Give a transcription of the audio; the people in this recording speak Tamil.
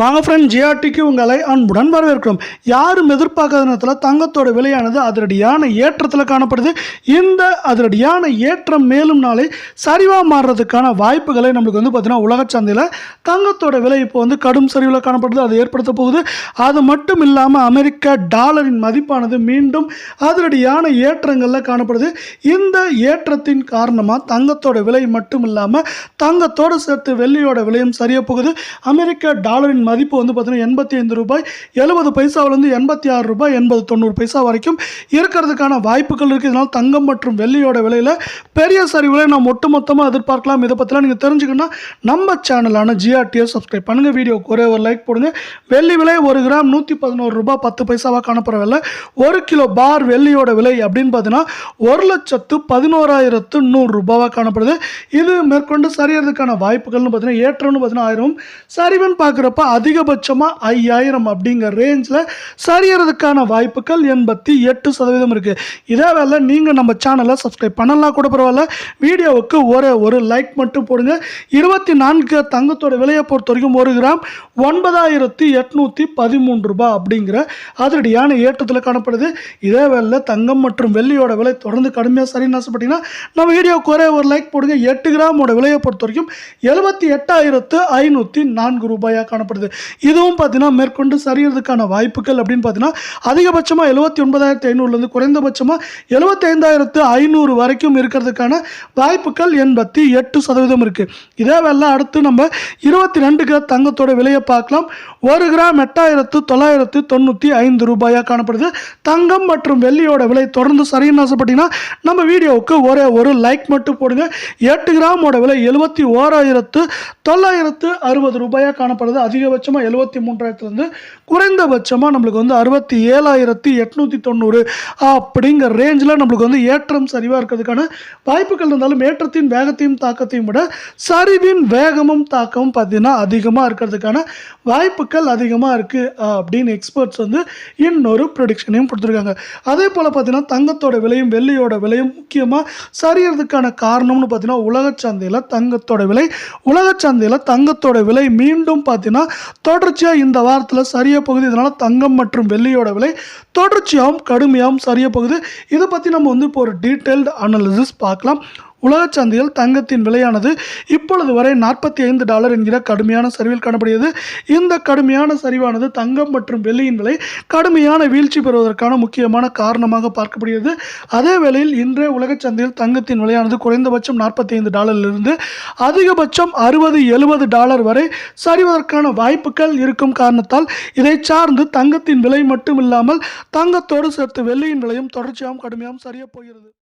வாங்க ஃப்ரெண்ட் ஜிஆர்டிக்கு உங்களை அன்புடன் வரவேற்கிறோம். யாரும் எதிர்பார்க்காத நேரத்தில் தங்கத்தோட விலையானது அதிரடியான ஏற்றத்தில் காணப்படுது. இந்த அதிரடியான ஏற்றம் மேலும் நாளை சரிவாக மாறுறதுக்கான வாய்ப்புகளை நம்மளுக்கு வந்து பார்த்திங்கன்னா உலக சந்தையில் தங்கத்தோட விலை இப்போ வந்து கடும் சரிவில் காணப்படுது. அது ஏற்படுத்த போகுது. அது மட்டும் இல்லாமல் அமெரிக்க டாலரின் மதிப்பானது மீண்டும் அதிரடியான ஏற்றங்களில் காணப்படுது. இந்த ஏற்றத்தின் காரணமாக தங்கத்தோட விலை மட்டும் இல்லாமல் தங்கத்தோடு சேர்த்து வெள்ளியோட விலையும் சரிய போகுது. அமெரிக்க டாலரின் மதிப்பு வந்து பார்த்தீங்கன்னா எண்பத்தி ஐந்து ரூபாய் எழுபது பைசாவிலேருந்து எண்பத்தி ஆறு ரூபாய் எண்பது தொண்ணூறு பைசா வரைக்கும் இருக்கிறதுக்கான வாய்ப்புகள் இருக்குது இதனால் தங்கம் மற்றும் வெள்ளியோட விலையில் பெரிய சரிவுகளை நாம் ஒட்டுமொத்தமாக எதிர்பார்க்கலாம். இதை பற்றிலாம் நீங்கள் தெரிஞ்சுக்கணும்னா நம்ம சேனலான ஜிஆர்டியை சப்ஸ்கிரைப் பண்ணுங்கள் வீடியோக்கு ஒரே ஒரு லைக் போடுங்க. வெள்ளி விலை ஒரு கிராம் நூற்றி பதினோரு ரூபாய் பத்து பைசாவாக காணப்படவில்லை ஒரு கிலோ பார் வெள்ளியோட விலை அப்படின்னு பார்த்தீங்கன்னா ஒரு லட்சத்து பதினோராயிரத்து நூறு ரூபாவாக காணப்படுது. இது மேற்கொண்டு சரியறதுக்கான வாய்ப்புகள்னு பார்த்தீங்கன்னா ஏற்றம்னு பார்த்தீங்கன்னா ஆயிரம் சரிவன் பார்க்குறப்ப அதிகபட்சமாக ஐயாயிரம் அப்படிங்கிற ரேஞ்சில் சரியறதுக்கான வாய்ப்புகள் எண்பத்தி எட்டு சதவீதம் இருக்குது இதே வேலை நீங்கள் நம்ம சேனலை சப்ஸ்கிரைப் பண்ணலாம் கூட பரவாயில்ல. வீடியோவுக்கு ஒரே ஒரு லைக் மட்டும் போடுங்க. இருபத்தி நான்கு தங்கத்தோட விலையை பொறுத்த வரைக்கும் ஒரு கிராம் ஒன்பதாயிரத்தி எட்நூற்றி பதிமூன்று ரூபாய் அப்படிங்கிற அதிரடியான ஏற்றத்தில் காணப்படுது. இதே வேலை தங்கம் மற்றும் வெள்ளியோட விலை தொடர்ந்து கடுமையாக சரின்னு ஆசைப்பட்டீங்கன்னா நம்ம வீடியோவுக்கு ஒரே ஒரு லைக் போடுங்க. எட்டு கிராமோட விலையை பொறுத்த வரைக்கும் எழுபத்தி எட்டாயிரத்து ஐநூற்றி நான்கு ரூபாயாக காணப்படுது. இதுவும் பார்த்தீங்கன்னா மேற்கொண்டு சரியறதுக்கான வாய்ப்புகள் அப்படின்னு பார்த்தீங்கன்னா அதிகபட்சமாக எழுபத்தி ஒன்பதாயிரத்தி ஐநூறுலேருந்து குறைந்தபட்சமாக எழுபத்தி ஐந்தாயிரத்து ஐநூறு வரைக்கும் இருக்கிறதுக்கான வாய்ப்புகள் எண்பத்தி எட்டு சதவீதம் இருக்குது இதே வேலை அடுத்து நம்ம இருபத்தி ரெண்டு கிராம் தங்கத்தோட விலையை பார்க்கலாம். ஒரு கிராம் எட்டாயிரத்து தொள்ளாயிரத்து தொண்ணூற்றி ஐந்து ரூபாயாக காணப்படுது. தங்கம் மற்றும் வெள்ளியோட விலை தொடர்ந்து சரின்னு ஆசைப்பட்டீங்கன்னா நம்ம வீடியோவுக்கு ஒரே ஒரு லைக் மட்டும் போடுங்க. எட்டு கிராமோட விலை எழுபத்தி ஓராயிரத்து தொள்ளாயிரத்து அறுபது ரூபாயாக காணப்படுது. அதிகபட்சமாக எழுபத்தி மூன்றாயிரத்துலேருந்து குறைந்தபட்சமாக நம்மளுக்கு வந்து அறுபத்தி ஏழாயிரத்தி எட்நூற்றி தொண்ணூறு அப்படிங்கிற ரேஞ்சில் நம்மளுக்கு வந்து ஏற்றம் சரிவாக இருக்கிறதுக்கான வாய்ப்புகள் இருந்தாலும் ஏற்றத்தின் வேகத்தையும் தாக்கத்தையும் விட சரிவின் வேகமும் தாக்கமும் பார்த்தீங்கன்னா அதிகமாக இருக்கிறதுக்கான வாய்ப்புகள் அதிகமாக இருக்குது அப்படின்னு எக்ஸ்பர்ட்ஸ் வந்து இன்னொரு ப்ரொடிக்ஷனையும் கொடுத்துருக்காங்க. அதே போல் பார்த்தீங்கன்னா தங்கத்தோட விலையும் வெள்ளியோட விலையும் முக்கியமாக சரியறதுக்கான காரணம்னு பார்த்தீங்கன்னா உலகச் சந்தையில் தங்கத்தோட விலை உலகச் சந்தையில் தங்கத்தோட விலை மீண்டும் பார்த்தீங்கன்னா தொடர்ச்சியாக இந்த வாரத்தில் சரிய போகுது. இதனால் தங்கம் மற்றும் வெள்ளியோட விலை தொடர்ச்சியாகவும் கடுமையாகவும் சரிய போகுது. இதை பற்றி நம்ம வந்து இப்போ ஒரு டீட்டெயில்டு அனாலிசிஸ் பார்க்கலாம். உலகச் சந்தையில் தங்கத்தின் விலையானது இப்பொழுது வரை நாற்பத்தி ஐந்து டாலர் என்கிற கடுமையான சரிவில் காணப்படுகிறது. இந்த கடுமையான சரிவானது தங்கம் மற்றும் வெள்ளியின் விலை கடுமையான வீழ்ச்சி பெறுவதற்கான முக்கியமான காரணமாக பார்க்கப்படுகிறது. அதே வேளையில் இன்றைய உலகச் சந்தையில் தங்கத்தின் விலையானது குறைந்தபட்சம் நாற்பத்தி ஐந்து டாலரிலிருந்து அதிகபட்சம் அறுபது எழுபது டாலர் வரை சரிவதற்கான வாய்ப்புகள் இருக்கும் காரணத்தால் இதை சார்ந்து தங்கத்தின் விலை மட்டும் இல்லாமல் தங்கத்தோடு சேர்த்து வெள்ளியின் விலையும் தொடர்ச்சியாகவும் கடுமையாகவும் சரிய போகிறது.